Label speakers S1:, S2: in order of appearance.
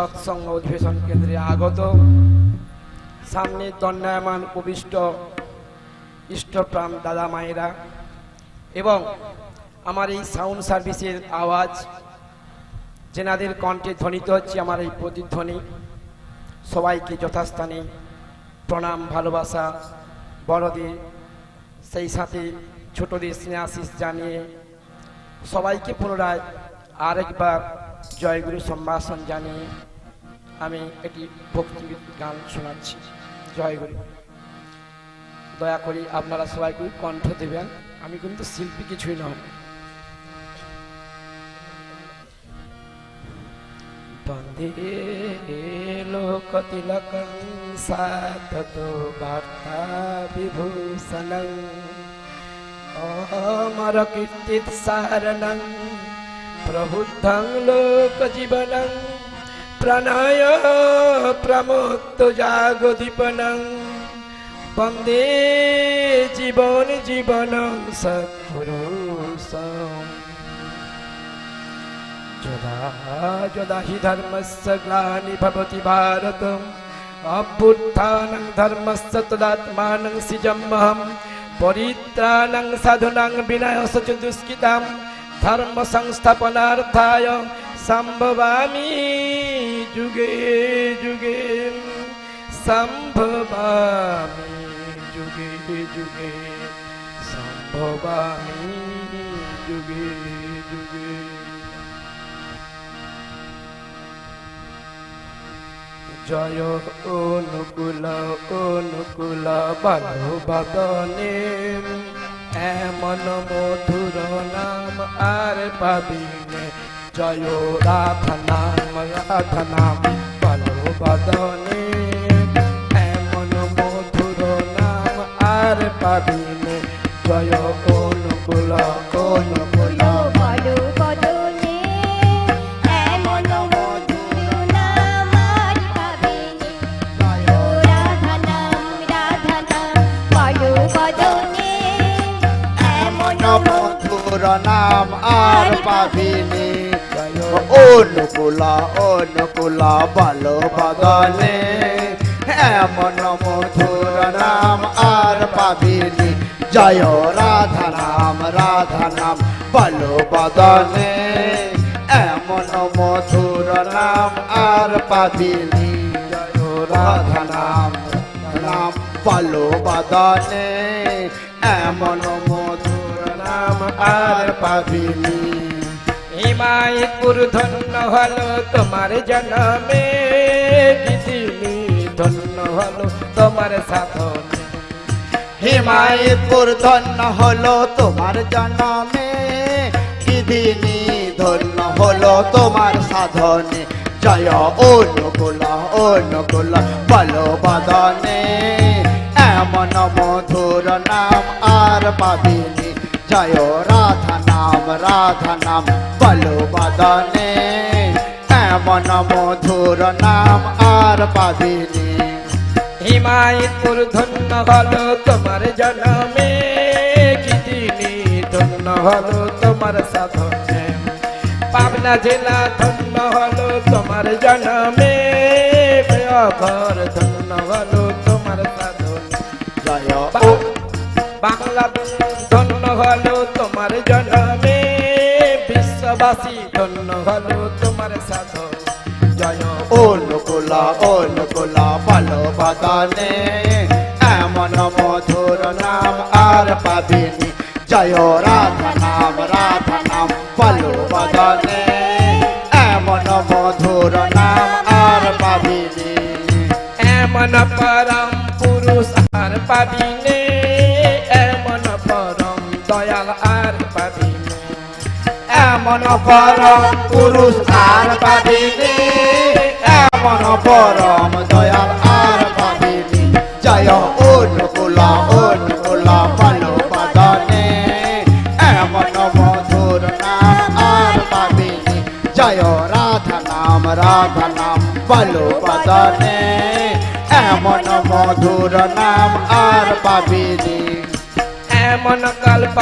S1: সৎসঙ্গ অধিবেশন কেন্দ্রে আগত। সামনে দণ্ডায়মান উপবিষ্ট ইষ্টপ্রাণ দাদা মায়েরা এবং আমার এই সাউন্ড সার্ভিসের আওয়াজ, যেনাদের কণ্ঠে ধ্বনিত হচ্ছে আমার এই প্রতিধ্বনি, সবাইকে যথাস্থানে প্রণাম, ভালোবাসা, বড়দের সেই সাথে ছোটদের স্নেহাশিস জানিয়ে সবাইকে পুনরায় আরেকবার জয়গুরু সম্ভাষণ জানিয়ে আমি একটি ভক্তি গান শোনাচ্ছি। জয়গুরু দয়া করি আপনারা সবাই কণ্ঠ দেবেন। আমি কিন্তু শিল্পী কিছুই নয়। বন্দে লোকতিলকং সাততো বার্তা বিভূষণং। অমর কীর্তিত সারণং। প্রবুদ্ধং লোকজীবনং প্রণয় প্রমোক্ত জাগদীপনং বন্দে জীবন জীবনং যদা যদা হি ধর্মস্য গ্লানি ভবতি ভারতম। অভ্যুত্থাनं ধর্মস্য তদাত্মাनं সিজম্মহম পরিত্রাণং সাধুনাং বিনাশ চ দুষ্কৃতাম। ধর্ম সংস্থাপনার্থায় সম্ভবামি। যুগে যুগে সম্ভবামি যুগে যুগে সম্ভবামি যুগে যুগে জয় অনুকূল অনুকূল বাদনে এমন মধুর নাম আর পাবিনে জয় রাধা নাম রাধা নাম এমন মধুর নাম আর পাবিনে। জয় অনুকূল
S2: বলো বদনে এমন মধুর নাম আর পাবেনে।
S3: অনুকূলা অনুকূলা ভালো বাগানে এমন মধুর নাম আর পাবিনি। জয় রাধা নাম রাধা নাম ভালো বাগানে এমন মধুর নাম আর পাবিনি। জয় রাধা নাম নাম ভালো বাগানে এমন মধুর নাম আর পাবিনি।
S1: হিমায়তপুর ধন্য হলো তোমার জন্মে। ধন্য হলো তোমার সাধনে।
S3: হিমায়তপুর ধন্য হলো তোমার জন্মে। কিদিনী ধন্য হলো তোমার সাধনে। জয় অনুকূল অনুকূল বলো বাদনে। এমন মধুর নাম আর পাবিনি। জয় রাধা নাম রাধা নাম বলো বাদনে এমন মধুর নাম আর পাবিনি
S1: হিমায়তপুর ধন্য হলো তোমার জন্মে কিদিনী ধন্য হলো তোমার সাধনে পাবনা জেলা ধন্য হলো তোমার জন্মে ঘর ধন্য হলো তোমার সাধনে
S3: জয়
S1: বাংলাদেশ হলো তোমার জন্মে বিশ্ববাসী ধন্য হলো তোমার সাধন। জয়
S3: অনুকূলা অনুকূলা ভালো বাগানে এমন মধুর নাম আর পাবিনি। জয় রাধা নাম রাধা নাম ভালো বাগানে এমন মধুর নাম আর পাবিনি।
S1: এমন পরম পুরুষ আর পাবিনে
S3: এমন পরম পুরুষ আর পাবিনি, এমন পরম দয়াল আর পাবিনি। জয় অনুকূলা অনুকূলা ভালো বাদনে এমন মধুর নাম আর পাবিনি। জয় রাধা নাম রাধা নাম ভালো বাদনে এমন মধুর নাম আর পাবিনি।
S1: এমন কল্প